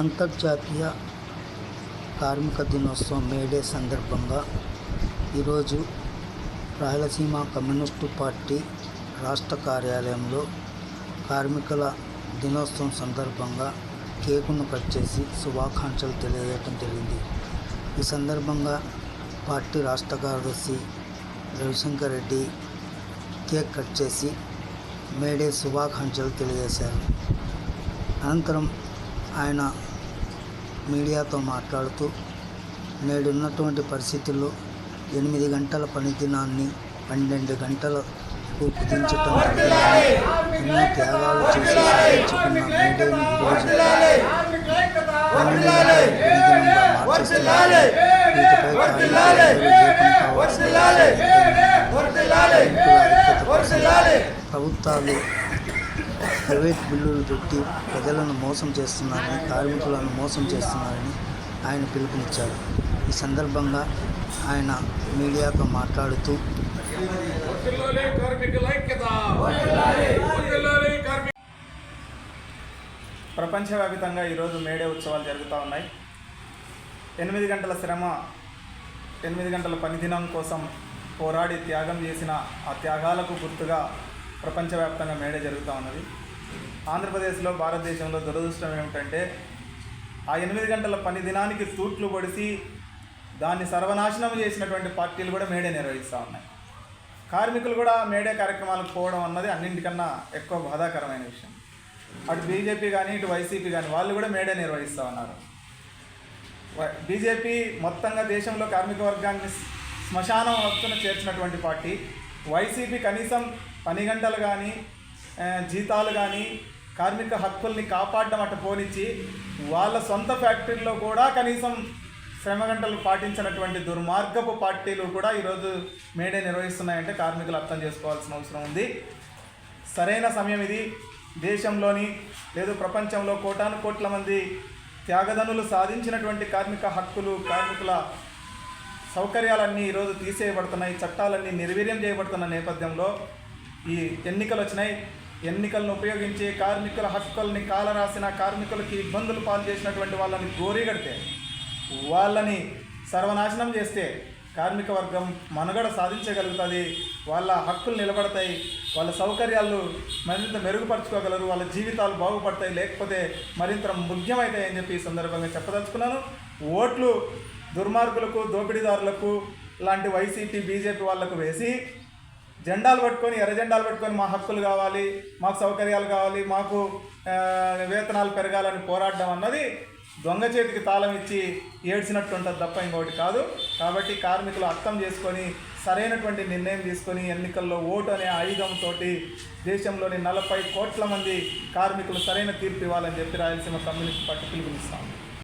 అంతర్జాతీయ కార్మిక దినోత్సవం మేడే సందర్భంగా ఈరోజు రాయలసీమ కమ్యూనిస్టు పార్టీ రాష్ట్ర కార్యాలయంలో కార్మికుల దినోత్సవం సందర్భంగా కేకును కట్ చేసి శుభాకాంక్షలు తెలియజేయడం జరిగింది. ఈ సందర్భంగా పార్టీ రాష్ట్ర కార్యదర్శి రవిశంకర్ రెడ్డి కేక్ కట్ చేసి మేడే శుభాకాంక్షలు తెలియజేశారు. అనంతరం ఆయన మీడియాతో మాట్లాడుతూ నేడున్నటువంటి పరిస్థితుల్లో ఎనిమిది గంటల పని దినాన్ని పన్నెండు గంటలకు కుదించటం ఎన్నో త్యాగాలు చేసి సాధించుకున్న మీడియాని ఈరోజు పన్నెండు గంటల పని దినంగా మార్చేస్తున్నారు వీటిపై కార్మికులందరూ ఏకం కావాల్సిన ప్రభుత్వాలు ప్రైవేట్ బిల్లులు పెట్టి ప్రజలను మోసం చేస్తున్నారని కార్మికులను మోసం చేస్తున్నారని ఆయన పిలుపునిచ్చారు. ఈ సందర్భంగా ఆయన మీడియాతో మాట్లాడుతూ ప్రపంచవ్యాప్తంగా ఈరోజు మేడే ఉత్సవాలు జరుగుతూ ఉన్నాయి. ఎనిమిది గంటల శ్రమ ఎనిమిది గంటల పనిదినం కోసం పోరాడి త్యాగం చేసిన ఆ త్యాగాలకు గుర్తుగా ప్రపంచవ్యాప్తంగా మేడే జరుగుతూ ఉన్నది. ఆంధ్రప్రదేశ్లో భారతదేశంలో దురదృష్టం ఏమిటంటే ఆ ఎనిమిది గంటల పని దినానికి తూట్లు పొడిసి దాన్ని సర్వనాశనం చేసినటువంటి పార్టీలు కూడా మేడే నిర్వహిస్తూ ఉన్నాయి. కార్మికులు కూడా మేడే కార్యక్రమాలకు పోవడం అన్నది అన్నింటికన్నా ఎక్కువ బాధాకరమైన విషయం. అటు బీజేపీ కానీ ఇటు వైసీపీ కానీ వాళ్ళు కూడా మేడే నిర్వహిస్తూ ఉన్నారు. బీజేపీ మొత్తంగా దేశంలో కార్మిక వర్గాన్ని శ్మశానం వస్తున్న చేర్చినటువంటి పార్టీ. వైసీపీ కనీసం పని గంటలు కానీ జీతాలు కానీ కార్మిక హక్కుల్ని కాపాడడం అటు పోనిచ్చి వాళ్ళ సొంత ఫ్యాక్టరీల్లో కూడా కనీసం శ్రమ గంటలు పాటించినటువంటి దుర్మార్గపు పార్టీలు కూడా ఈరోజు మేడే నిర్వహిస్తున్నాయంటే కార్మికులు అర్థం చేసుకోవాల్సిన అవసరం ఉంది. సరైన సమయం ఇది. దేశంలోని లేదు ప్రపంచంలో కోటాను కోట్ల మంది త్యాగదనులు సాధించినటువంటి కార్మిక హక్కులు కార్మికుల సౌకర్యాలన్నీ ఈరోజు తీసేయబడుతున్నాయి చట్టాలన్నీ నిర్వీర్యం చేయబడుతున్న నేపథ్యంలో ఈ ఎన్నికలు వచ్చినాయి. ఎన్నికలను ఉపయోగించి కార్మికుల హక్కుల్ని కాలరాసిన కార్మికులకి ఇబ్బందులు పాలు చేసినటువంటి వాళ్ళని గోరీగడితే వాళ్ళని సర్వనాశనం చేస్తే కార్మిక వర్గం మనుగడ సాధించగలుగుతుంది. వాళ్ళ హక్కులు నిలబడతాయి వాళ్ళ సౌకర్యాలు మరింత మెరుగుపరచుకోగలరు వాళ్ళ జీవితాలు బాగుపడతాయి లేకపోతే మరింత ముఖ్యమవుతాయి అని చెప్పి ఈ సందర్భంగా చెప్పదలుచుకున్నాను. ఓట్లు దుర్మార్గులకు దోపిడీదారులకు లాంటి వైసీపీ బీజేపీ వాళ్ళకు వేసి జెండాలు పట్టుకొని ఎర్ర జెండాలు పట్టుకొని మా హక్కులు కావాలి మాకు సౌకర్యాలు కావాలి మాకు వేతనాలు పెరగాలని పోరాడడం అన్నది దొంగ చేతికి తాళం ఇచ్చి ఏడ్చినట్టు ఉంటుంది తప్ప ఇంకొకటి కాదు. కాబట్టి కార్మికులు అర్థం చేసుకొని సరైనటువంటి నిర్ణయం తీసుకొని ఎన్నికల్లో ఓటు అనే ఆయుధంతో దేశంలోని నలభై కోట్ల మంది కార్మికులు సరైన తీర్పు ఇవ్వాలని చెప్పి రాయలసీమ కమ్యూనిస్ట్ పార్టీ పిలుపునిస్తాము